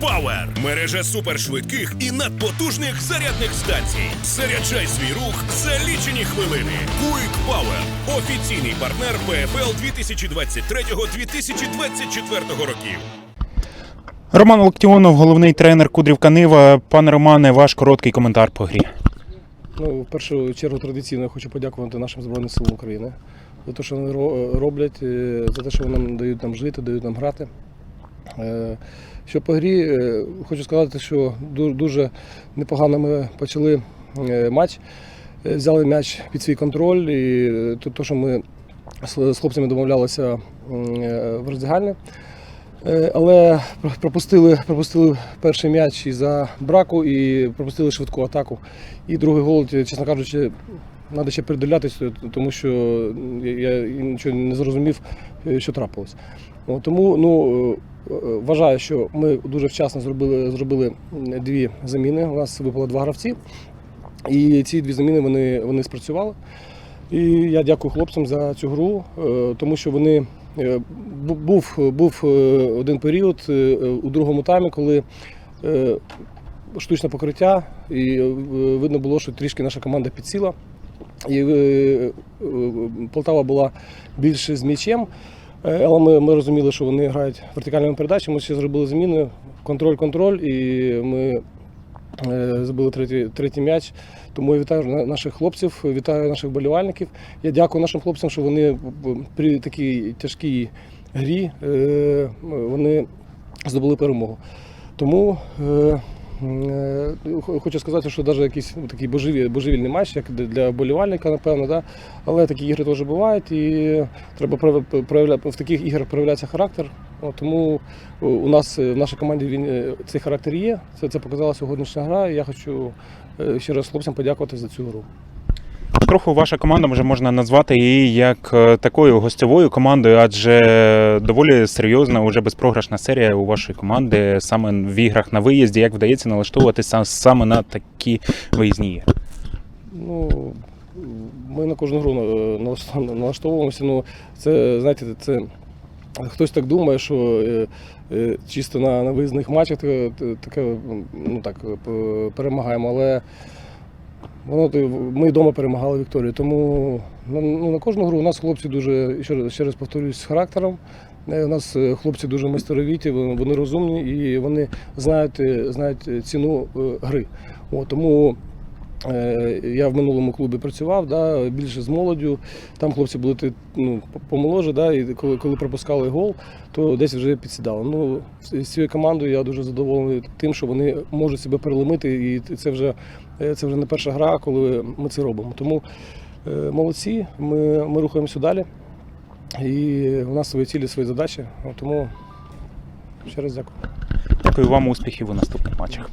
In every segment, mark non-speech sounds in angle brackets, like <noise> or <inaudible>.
Power – мережа супершвидких і надпотужних зарядних станцій. Заряджай свій рух за лічені хвилини. Quick Power – офіційний партнер ПФЛ 2023-2024 років. Роман Локтіонов, головний тренер Кудрівка Нива. Пане Романе, ваш короткий коментар по грі. Ну, в першу чергу традиційно я хочу подякувати нашим Збройним силам України за те, що вони роблять, е, за те, що вони нам дають нам жити, дають нам грати. Е, Що по грі, е, хочу сказати, що дуже непогано ми почали е, матч, взяли м'яч під свій контроль, і е, то, що ми з хлопцями домовлялися в роздягальні. Але пропустили, пропустили перший м'яч із-за браку і пропустили швидку атаку. І другий гол, чесно кажучи, треба ще придивлятися, тому що я я нічого не зрозумів, е, що трапилось. Тому ну, е, е, вважаю, що ми дуже вчасно зробили, зробили дві заміни. У нас випало два гравці, і ці дві заміни вони, вони спрацювали. І я дякую хлопцям за цю гру, е, тому що вони е, був, був е, один період е, у другому таймі, коли е, штучне покриття, і е, видно було, що трішки наша команда підсіла. І е, е, Полтава була більше з м'ячем, е, але ми, ми розуміли, що вони грають вертикальними передачами. Ми ще зробили зміни, контроль-контроль, і ми забили третій, третій м'яч. Тому я вітаю наших хлопців, вітаю наших вболівальників. Я дякую нашим хлопцям, що вони при такій тяжкій грі вони здобули перемогу. Тому хочу сказати, що навіть якийсь такий божевіль, божевільний матч, як для- болівальника, напевно, да? але такі ігри теж бувають, і треба проявляти в таких іграх проявляється характер. Тому у нас е, в нашій команді він е, цей характер є. Це, це показала сьогоднішня гра. І я хочу е, ще раз хлопцям подякувати за цю гру. Трохи ваша команда вже можна назвати її як е, такою гостьовою командою, адже доволі серйозна, уже безпрограшна серія у вашої команди саме в іграх на виїзді. Як вдається налаштовуватися саме на такі виїзні ігри? Ну, ми на кожну гру е, налаштовуємося. Ну, це, знаєте, це хтось так думає, що е, чисто на, на виїзних матчах таке, ну, так, перемагаємо, але воно, ми вдома перемагали Вікторію. Тому ну, ну, на кожну гру у нас хлопці дуже, ще раз, ще раз повторюсь, з характером. Е, У нас е, хлопці дуже майстеровіті, вони розумні і вони знають, е, знають ціну гри. О, тому Я в минулому клубі працював, да, більше з молоддю. Там хлопці були ну, помоложе, да, і коли, коли пропускали гол, то десь вже підсідали. Ну, з з цією командою я дуже задоволений тим, що вони можуть себе переломити, і це вже, е, це вже не перша гра, коли ми це робимо. Тому е, молодці, ми, ми рухаємося далі. І у нас свої цілі, свої задачі. Тому ще раз дякую. Дякую вам успіхів у наступних матчах.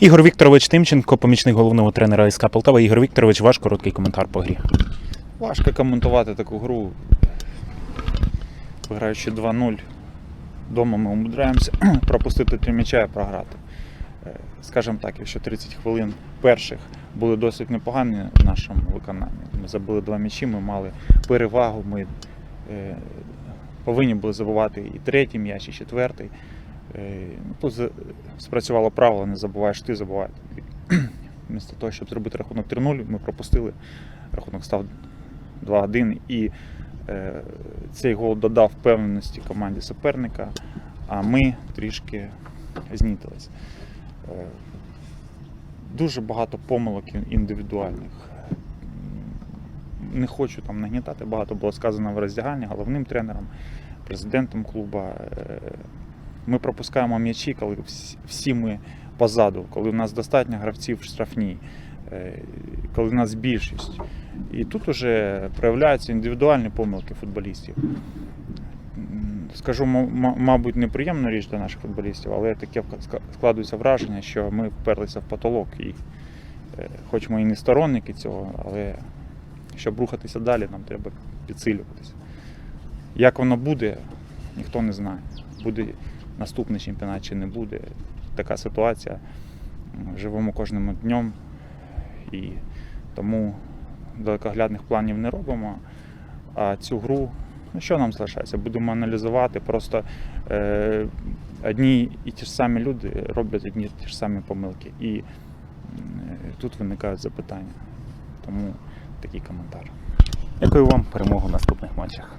Ігор Вікторович Тимченко, помічник головного тренера СК Полтава. Ігор Вікторович, ваш короткий коментар по грі. Важко коментувати таку гру. Виграючи 2-0, вдома ми умудряємося <clears throat> пропустити три м'яча і програти. Е, Скажімо так, якщо 30 хвилин перших були досить непогані в нашому виконанні. Ми забили два м'ячі, ми мали перевагу, ми е, повинні були забувати і третій м'яч, і четвертий. Е, ну, Тут спрацювало правило, не забуваєш ти, забуває. тобі. <clears throat> Вмісто того, щоб зробити рахунок 3-0, ми пропустили. Рахунок став 2-1 і е, цей гол додав впевненості команді суперника, а ми трішки знітились. Е, дуже багато помилок індивідуальних. Не хочу там нагнітати, багато було сказано в роздяганні, головним тренером, президентом клуба. Ми пропускаємо м'ячі, коли всі- ми позаду, коли в нас достатньо гравців в штрафній, е, коли в нас більшість. І тут уже проявляються індивідуальні помилки футболістів. Скажу, мабуть, неприємну річ для наших футболістів, але таке складується враження, що ми вперлися в потолок. І, е, хоч ми і не сторонники цього, але щоб рухатися далі, нам треба підсилюватися. Як воно буде, ніхто не знає. Буде наступний чемпіонат чи не буде. Така ситуація. Живемо кожним днем і тому далекоглядних планів не робимо. А цю гру Ну, що нам залишається? Будемо аналізувати. Просто е, одні і ті ж самі люди роблять одні і ті ж самі помилки. І е, тут виникають запитання. Тому такий коментар. Дякую вам, перемогу в наступних матчах.